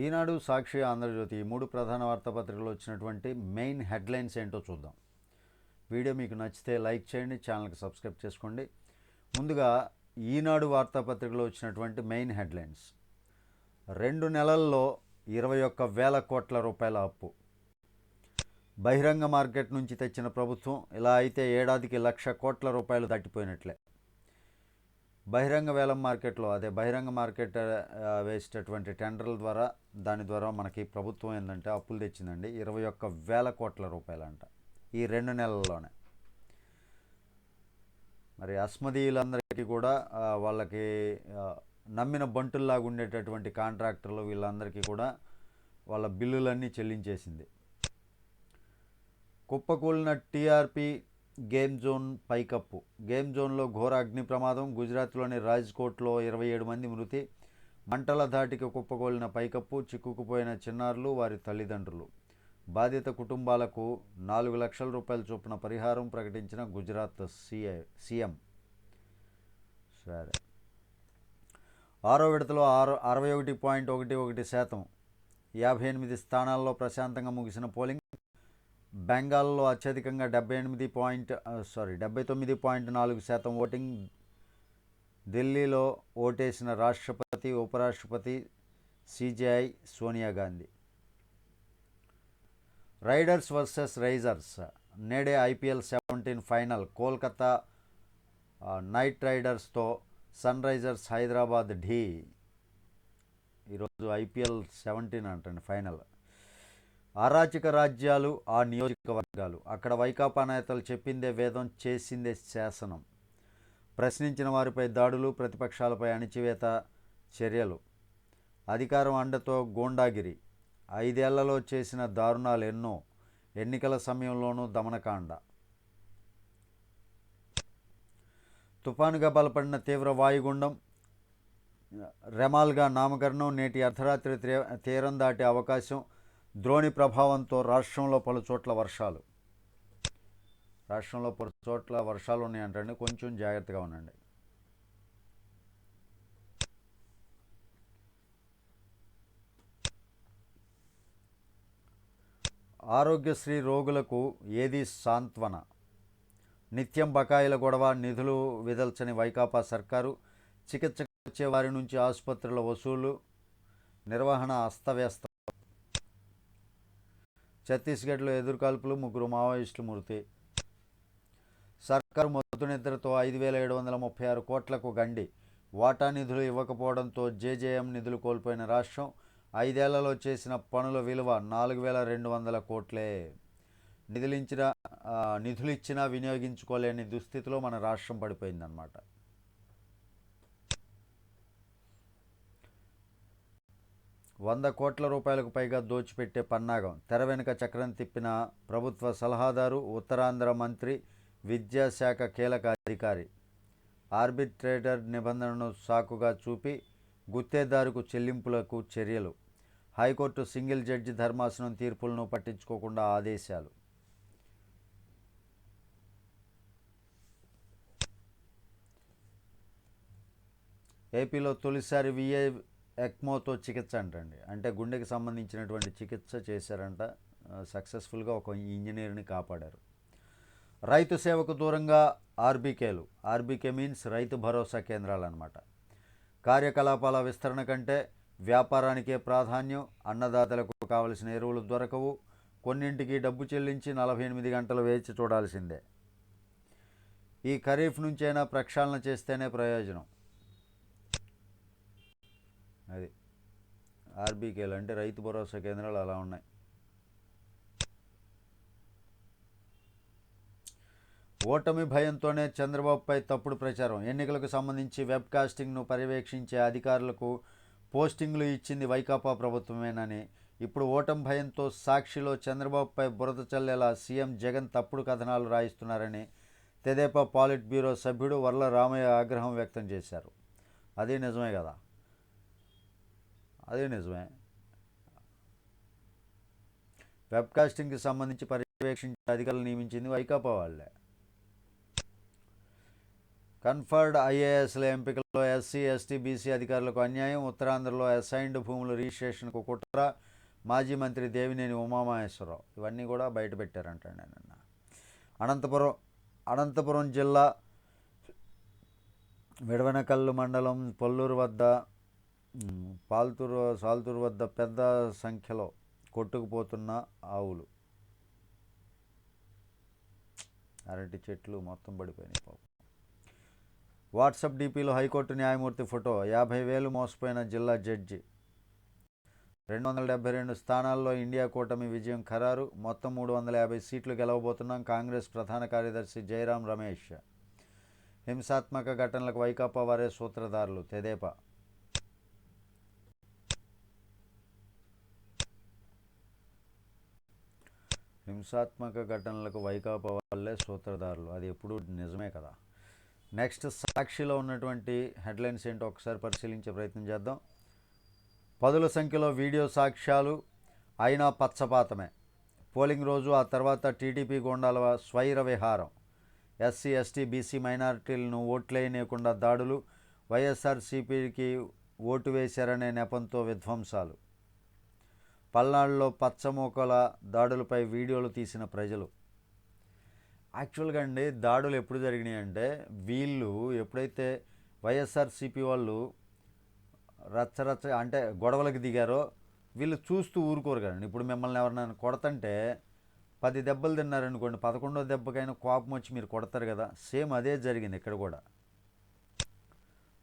ఈనాడు సాక్షి ఆంధ్రజ్యోతి ఈ మూడు ప్రధాన వార్తాపత్రికలు వచ్చినటువంటి మెయిన్ హెడ్లైన్స్ ఏంటో చూద్దాం. వీడియో మీకు నచ్చితే లైక్ చేయండి ఛానల్కి సబ్స్క్రైబ్ చేసుకోండి. ముందుగా ఈనాడు వార్తాపత్రికలో వచ్చినటువంటి మెయిన్ హెడ్లైన్స్. రెండు నెలల్లో ఇరవై ఒక్క వేల కోట్ల రూపాయల అప్పు. బహిరంగ మార్కెట్ నుంచి తెచ్చిన ప్రభుత్వం ఇలా అయితే ఏడాదికి లక్ష కోట్ల రూపాయలు తట్టిపోయినట్లే. బహిరంగ వేలం మార్కెట్లో అదే బహిరంగ మార్కెట్ వేసేటటువంటి టెండర్ల ద్వారా దాని ద్వారా మనకి ప్రభుత్వం ఏంటంటే అప్పులు తెచ్చిందండి. ఇరవై ఒక్క వేల కోట్ల రూపాయలంట ఈ రెండు నెలల్లోనే. మరి అస్మదీయులందరికీ కూడా వాళ్ళకి నమ్మిన బంటుల్లాగా ఉండేటటువంటి కాంట్రాక్టర్లు వీళ్ళందరికీ కూడా వాళ్ళ బిల్లులన్నీ చెల్లించేసింది. కుప్పకూలిన టీఆర్పీ గేమ్ జోన్ పైకప్పు. గేమ్ జోన్లో ఘోర అగ్ని ప్రమాదం గుజరాత్లోని రాజ్కోట్లో ఇరవై ఏడు మంది మృతి మంటల ధాటికి కుప్పగోలిన పైకప్పు చిక్కుకుపోయిన చిన్నారులు వారి తల్లిదండ్రులు. బాధిత కుటుంబాలకు నాలుగు లక్షల రూపాయల చొప్పున పరిహారం ప్రకటించిన గుజరాత్ సీఏ సీఎం. సరే. ఆరో విడతలో ఆరు అరవై ఒకటి పాయింట్ ఒకటి ఒకటి శాతం యాభై ఎనిమిది స్థానాల్లో ప్రశాంతంగా ముగిసిన పోలింగ్. బెంగాల్లో అత్యధికంగా డెబ్బై ఎనిమిది పాయింట్ సారీ డెబ్బై తొమ్మిది పాయింట్ నాలుగు శాతం ఓటింగ్. ఢిల్లీలో ఓటేసిన రాష్ట్రపతి ఉపరాష్ట్రపతి CJI Sonia Gandhi. Riders versus Risers నేడే IPL seventeen final. Kolkata Knight రైడర్స్తో Sunrisers Hyderabad ఢీ. ఈరోజు ఐపీఎల్ సెవెంటీన్ అంటండి ఫైనల్. అరాచక రాజ్యాలు ఆ నియోజకవర్గాలు. అక్కడ వైకాపా నేతలు చెప్పిందే వేదం చేసిందే శాసనం. ప్రశ్నించిన వారిపై దాడులు ప్రతిపక్షాలపై అణిచివేత చర్యలు. అధికారం అండతో గోండాగిరి. ఐదేళ్ళలో చేసిన దారుణాలు ఎన్నో. ఎన్నికల సమయంలోనూ దమనకాండ. తుఫానుగా బలపడిన తీవ్ర వాయుగుండం రెమాల్గా నామకరణం నేటి అర్ధరాత్రి తీరం దాటే అవకాశం ద్రోణి ప్రభావంతో రాష్ట్రంలో పలు చోట్ల వర్షాలు. రాష్ట్రంలో పలు చోట్ల వర్షాలు ఉన్నాయంటండి. కొంచెం జాగ్రత్తగా ఉండండి. ఆరోగ్యశ్రీ రోగులకు ఏది సాంత్వన? నిత్యం బకాయిల గొడవ నిధులు విదల్చని వైకాపా సర్కారు చికిత్స వచ్చే వారి నుంచి ఆసుపత్రుల వసూలు నిర్వహణ అస్తవ్యస్త. ఛత్తీస్గఢ్లో ఎదురుకాల్పులు ముగ్గురు మావోయిస్టులు మృతి సర్కారు మొదటి నిద్రతో ఐదు వేల ఏడు వందల ముప్పై ఆరు కోట్లకు గండి. వాటా నిధులు ఇవ్వకపోవడంతో జేజేఎం నిధులు కోల్పోయిన రాష్ట్రం ఐదేళ్ళలో చేసిన పనుల విలువ నాలుగు వేల రెండు వందల కోట్లే. నిధులించిన నిధులిచ్చినా నిధులు వినియోగించుకోలేని దుస్థితిలో మన రాష్ట్రం పడిపోయిందన్నమాట. వంద కోట్ల రూపాయలకు పైగా దోచిపెట్టే పన్నాగం. తెర వెనుక చక్రం తిప్పిన ప్రభుత్వ సలహాదారు ఉత్తరాంధ్ర మంత్రి విద్యాశాఖ కీలక అధికారి. ఆర్బిట్రేటర్ నిబంధనను సాకుగా చూపి గుత్తేదారుకు చెల్లింపులకు చర్యలు. హైకోర్టు సింగిల్ జడ్జి ధర్మాసనం తీర్పులను పట్టించుకోకుండా ఆదేశాలు. ఏపీలో తొలిసారి విఏ ఎక్మోతో చికిత్స అంటండి. అంటే గుండెకి సంబంధించినటువంటి చికిత్స చేశారంట. సక్సెస్ఫుల్గా ఒక ఇంజనీర్ని కాపాడారు. రైతు సేవకు దూరంగా ఆర్బీకేలు. ఆర్బీకే మీన్స్ రైతు భరోసా కేంద్రాలు అనమాట కార్యకలాపాల విస్తరణ కంటే వ్యాపారానికే ప్రాధాన్యం అన్నదాతలకు కావలసిన ఎరువులు దొరకవు కొన్నింటికి డబ్బు చెల్లించి నలభై ఎనిమిది గంటలు వేచి చూడాల్సిందే. ఈ ఖరీఫ్ నుంచైనా ప్రక్షాళన చేస్తేనే ప్రయోజనం అది ఆర్బీకేలు అంటే రైతు భరోసా కేంద్రాలు అలా ఉన్నాయి. ఓటమి భయంతోనే చంద్రబాబుపై తప్పుడు ప్రచారం. ఎన్నికలకు సంబంధించి వెబ్ కాస్టింగ్ను పర్యవేక్షించే అధికారులకు పోస్టింగ్లు ఇచ్చింది వైకాపా ప్రభుత్వమేనని. ఇప్పుడు ఓటమి భయంతో సాక్షిలో చంద్రబాబుపై బురద చల్లేలా సీఎం జగన్ తప్పుడు కథనాలు రాయిస్తున్నారని తెదేపా పాలిట్ బ్యూరో సభ్యుడు వర్ల రామయ్య ఆగ్రహం వ్యక్తం చేశారు. అదే నిజమే కదా? అదే నిజమే. వెబ్కాస్టింగ్కి సంబంధించి పర్యవేక్షించే అధికారులు నియమించింది వైకాపా వాళ్ళే. కన్ఫర్డ్ ఐఏఎస్ల ఎంపికల్లో ఎస్సీ ఎస్టీ బీసీ అధికారులకు అన్యాయం ఉత్తరాంధ్రలో అసైన్డ్ భూముల రిజిస్ట్రేషన్కు కుట్ర మాజీ మంత్రి దేవినేని ఉమామహేశ్వరరావు. ఇవన్నీ కూడా బయట పెట్టారంట నిన్న. అనంతపురం అనంతపురం జిల్లా విడవనకల్లు మండలం పొల్లూరు వద్ద పాల్తూరు సాల్తూరు వద్ద పెద్ద సంఖ్యలో కొట్టుకుపోతున్న ఆవులు. అరటి చెట్లు మొత్తం పడిపోయినాయి పాపం. వాట్సాప్ డీపీలో హైకోర్టు న్యాయమూర్తి ఫోటో యాభై వేలు మోసపోయిన జిల్లా జడ్జి. రెండు వందల డెబ్బై రెండు స్థానాల్లో ఇండియా కూటమి విజయం ఖరారు. మొత్తం మూడు వందల యాభై సీట్లు గెలవబోతున్నాం కాంగ్రెస్ ప్రధాన కార్యదర్శి జయరాం రమేష్. హింసాత్మక ఘటనలకు వైకాపా వారే సూత్రధారులు. తెదేపా హింసాత్మక ఘటనలకు వైకాపా వాళ్ళే సూత్రధారులు. అది ఎప్పుడూ నిజమే కదా. నెక్స్ట్ సాక్షిలో ఉన్నటువంటి హెడ్లైన్స్ ఏంటో ఒకసారి పరిశీలించే ప్రయత్నం చేద్దాం. పదుల సంఖ్యలో వీడియో సాక్ష్యాలు అయినా పచ్చపాతమే. పోలింగ్ రోజు ఆ తర్వాత టీడీపీ గోండాల స్వైర విహారం. ఎస్సీ ఎస్టీ బీసీ మైనారిటీలను ఓట్లేయనీయకుండా దాడులు వైఎస్ఆర్సీపీకి ఓటు వేశారనే నెపంతో విధ్వంసాలు. పల్నాడులో పచ్చమోకల దాడులపై వీడియోలు తీసిన ప్రజలు. యాక్చువల్గా అండి దాడులు ఎప్పుడు జరిగినాయి అంటే వీళ్ళు ఎప్పుడైతే వైఎస్ఆర్సీపీ వాళ్ళు రచ్చరచ్చ అంటే గొడవలకు దిగారో వీళ్ళు చూస్తూ ఊరుకోరు కదండి. ఇప్పుడు మిమ్మల్ని ఎవరినైనా కొడతంటే పది దెబ్బలు తిన్నారనుకోండి పదకొండో దెబ్బకైనా కోపం వచ్చి మీరు కొడతారు కదా. సేమ్ అదే జరిగింది ఇక్కడ కూడా.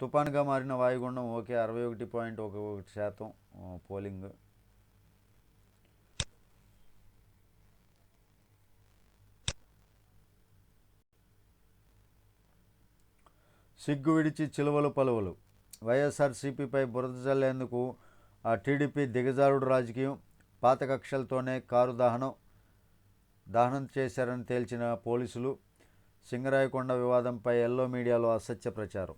తుఫాన్గా మారిన వాయుగుండం ఓకే అరవై ఒకటి పాయింట్ ఒక ఒకటి శాతం పోలింగ్. సిగ్గు విడిచి చిలువలు పలువలు. వైఎస్ఆర్సీపీపై బురద జల్లేందుకు ఆ టీడీపీ దిగజారుడు రాజకీయం పాత కక్షలతోనే కారు దహనం దహనం చేశారని తేల్చిన పోలీసులు సింగరాయకొండ వివాదంపై ఎల్లో మీడియాలో అసత్య ప్రచారం.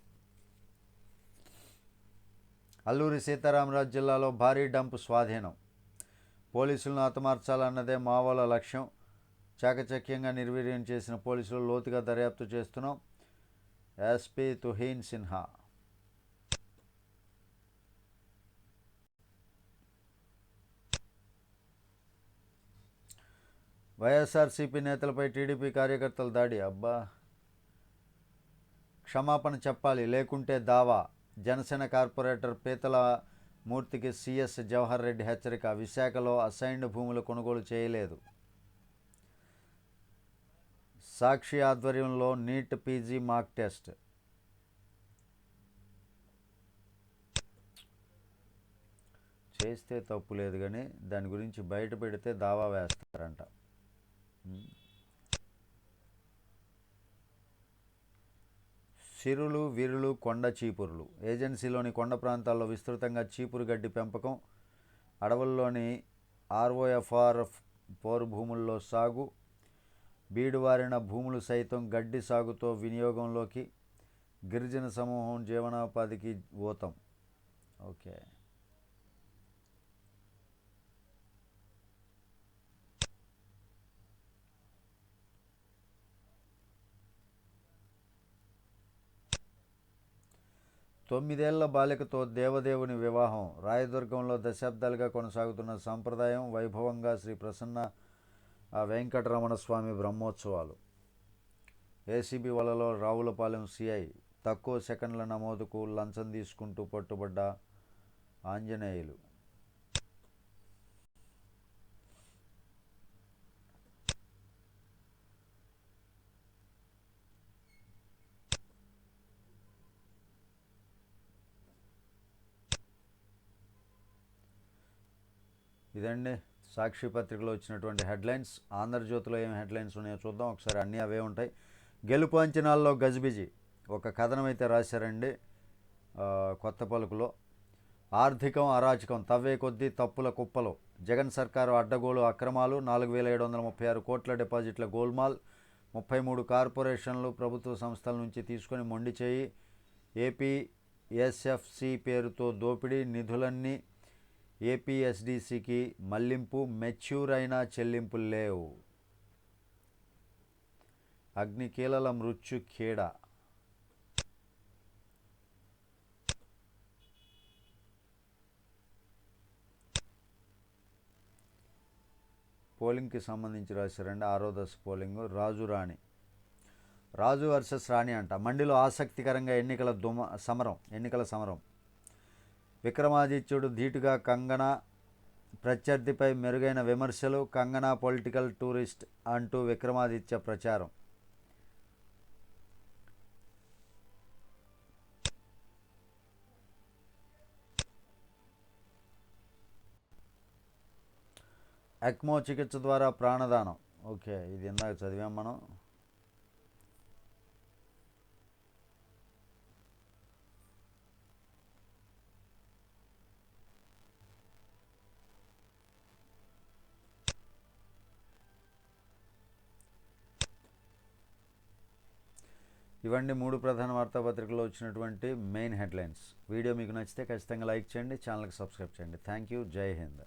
అల్లూరి సీతారామరాజు జిల్లాలో భారీ డంప్ స్వాధీనం. పోలీసులను హతమార్చాలన్నదే మావోల లక్ష్యం. చాకచక్యంగా నిర్వీర్యం చేసిన పోలీసులు లోతుగా దర్యాప్తు చేస్తున్నాం. ఎస్పి తుహీన్ సిన్హా. వైఎస్ఆర్సీపీ నేతలపై టీడీపీ కార్యకర్తల దాడి. అబ్బా! క్షమాపణ చెప్పాలి. లేకుంటే దావా. జనసేన కార్పొరేటర్ పీతల మూర్తికి సిఎస్ జవహర్ రెడ్డి హెచ్చరిక. విశాఖలో అసైన్డ్ భూములు కొనుగోలు చేయలేదు. సాక్షి ఆధ్వర్యంలో నీట్ పీజీ మాక్ టెస్ట్. చేస్తే తప్పు లేదు కానీ దాని గురించి బయట పెడితే దావా వేస్తారంట. చిరులు సిరులు విరులు కొండ చీపురులు. ఏజెన్సీలోని కొండ ప్రాంతాల్లో విస్తృతంగా చీపురు గడ్డి పెంపకం అడవుల్లోని ఆర్ఓఎఫ్ఆర్ పోరు భూముల్లో సాగు బీడువారిన భూములు సైతం గడ్డి సాగుతో వినియోగంలోకి గిరిజన సమూహం జీవనోపాధికి ఊతం. ఓకే. తొమ్మిదేళ్ళ బాలికతో దేవదేవుని వివాహం రాయదుర్గంలో దశాబ్దాలుగా కొనసాగుతున్న సంప్రదాయం వైభవంగా శ్రీ ప్రసన్న వెంకటరమణ స్వామి బ్రహ్మోత్సవాలు. ఏసీబీ వలలో రావులపాలెం సిఐ తక్కువ సెకండ్ల నమోదుకు లంచం తీసుకుంటూ పట్టుబడ్డ ఆంజనేయులు. ఇదండి. సాక్షి పత్రికలో వచ్చినటువంటి హెడ్లైన్స్ ఆంధ్రజ్యోతిలో ఏం హెడ్లైన్స్ ఉన్నాయో చూద్దాం. ఒకసారి అన్నీ అవే ఉంటాయి. గెలుపు అంచనాల్లో గజిబిజి. ఒక కథనం అయితే రాశారండి కొత్త పలుకులో. ఆర్థికం అరాచకం తవ్వే కొద్దీ తప్పుల కుప్పలు. జగన్ సర్కారు అడ్డగోలు అక్రమాలు నాలుగు వేల ఏడు వందల ముప్పై ఆరు కోట్ల డిపాజిట్ల గోల్మాల్. ముప్పై మూడు కార్పొరేషన్లు ప్రభుత్వ సంస్థల నుంచి తీసుకొని మొండి చేయి. ఏపీ ఎస్ఎఫ్సి పేరుతో దోపిడీ నిధులన్నీ ఏపీఎస్డిసికి మళ్ళింపు మెచ్యూర్ అయిన చెల్లింపులు లేవు. అగ్నికీలల మృత్యు ఖేడ. పోలింగ్కి సంబంధించి రాశారండి ఆరో దశ పోలింగ్ రాజు రాణి. రాజు వర్సెస్ రాణి అంట. మండిలో ఆసక్తికరంగా ఎన్నికల దుమ సమరం ఎన్నికల సమరం. విక్రమాదిత్యుడు ధీటుగా కంగన ప్రత్యర్థిపై మెరుగైన విమర్శలు కంగనా పొలిటికల్ టూరిస్ట్ అంటూ విక్రమాదిత్య ప్రచారం. ఎక్మో చికిత్స ద్వారా ప్రాణదానం. ఓకే ఇది ఇందాక చదివాం మనం. ఇవన్నీ మూడు ప్రధాన వార్తాపత్రికల్లో వచ్చినటువంటి మెయిన్ హెడ్లైన్స్. వీడియో మీకు నచ్చితే ఖచ్చితంగా లైక్ చేయండి ఛానల్కి సబ్స్క్రైబ్ చేయండి. థ్యాంక్ యూ జై హింద్.